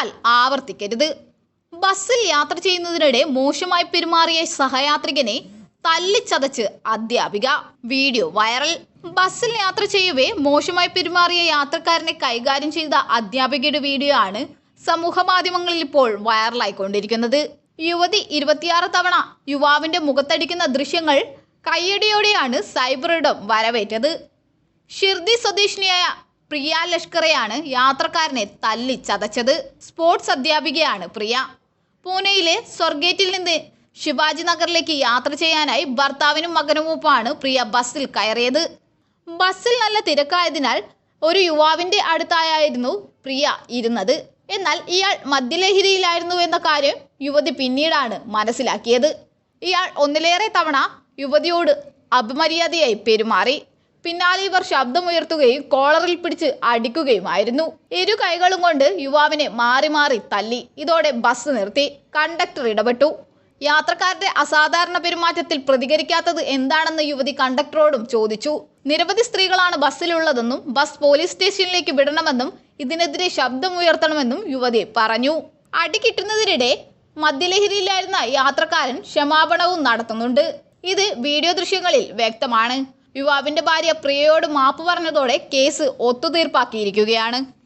മേലാൽ ആവർത്തിക്കരുത്. ബസ്സിൽ യാത്ര ചെയ്യുന്നതിനിടെ മോശമായി പെരുമാറിയ സഹയാത്രികനെ തല്ലിച്ചതച്ച് അധ്യാപിക. Video viral. ബസ്സിൽ യാത്ര ചെയ്യവേ മോശമായി പെരുമാറിയ യാത്രക്കാരനെ കൈകാര്യം ചെയ്ത അധ്യാപികയുടെ വീഡിയോ ആണ് സമൂഹ മാധ്യമങ്ങളിൽ ഇപ്പോൾ വൈറലായിക്കൊണ്ടിരിക്കുന്നത്. യുവതി ഇരുപത്തിയാറ് തവണ യുവാവിന്റെ മുഖത്തടിക്കുന്ന ദൃശ്യങ്ങൾ കയ്യടിയോടെയാണ് സൈബറിടം വരവേറ്റത്. ഷിർദി സ്വദേശിനിയായ പ്രിയ ലഷ്കറെയാണ് യാത്രക്കാരനെ തല്ലി ചതച്ചത്. സ്പോർട്സ് അധ്യാപികയാണ് പ്രിയ. പൂനെയിലെ സ്വർഗേറ്റിൽ നിന്ന് ശിവാജി നഗറിലേക്ക് യാത്ര ചെയ്യാനായി ഭർത്താവിനും മകനുമൊപ്പമാണ് പ്രിയ ബസ്സിൽ കയറിയത്. ബസ്സിൽ നല്ല തിരക്കായതിനാൽ ഒരു യുവാവിന്റെ അടുത്തായിരുന്നു പ്രിയ ഇരുന്നത്. എന്നാൽ ഇയാൾ മദ്യലഹരിയിലായിരുന്നു എന്ന കാര്യം യുവതി പിന്നീടാണ് മനസ്സിലാക്കിയത്. ഇയാൾ ഒന്നിലേറെ തവണ യുവതിയോട് അപമര്യാദയായി പെരുമാറി. പിന്നാലെ ഇവർ ശബ്ദമുയർത്തുകയും കോളറിൽ പിടിച്ച് അടിക്കുകയുമായിരുന്നു. ഇരു കൈകളും കൊണ്ട് യുവാവിനെ മാറി മാറി തല്ലി. ഇതോടെ ബസ് നിർത്തി. കണ്ടക്ടർ ഇടപെട്ടു. യാത്രക്കാരുടെ അസാധാരണ പെരുമാറ്റത്തിൽ പ്രതികരിക്കാത്തത് എന്താണെന്ന് യുവതി കണ്ടക്ടറോടും ചോദിച്ചു. നിരവധി സ്ത്രീകളാണ് ബസ്സിലുള്ളതെന്നും ബസ് പോലീസ് സ്റ്റേഷനിലേക്ക് വിടണമെന്നും ഇതിനെതിരെ ശബ്ദമുയർത്തണമെന്നും യുവതി പറഞ്ഞു. അടി കിട്ടുന്നതിനിടെ മദ്യലഹരിയിലായിരുന്ന യാത്രക്കാരൻ ക്ഷമാപണവും നടത്തുന്നുണ്ട്. ഇത് വീഡിയോ ദൃശ്യങ്ങളിൽ വ്യക്തമാണ്. യുവാവിന്റെ ഭാര്യ പ്രിയയോട് മാപ്പ് പറഞ്ഞതോടെ കേസ് ഒത്തുതീർപ്പാക്കിയിരിക്കുകയാണ്.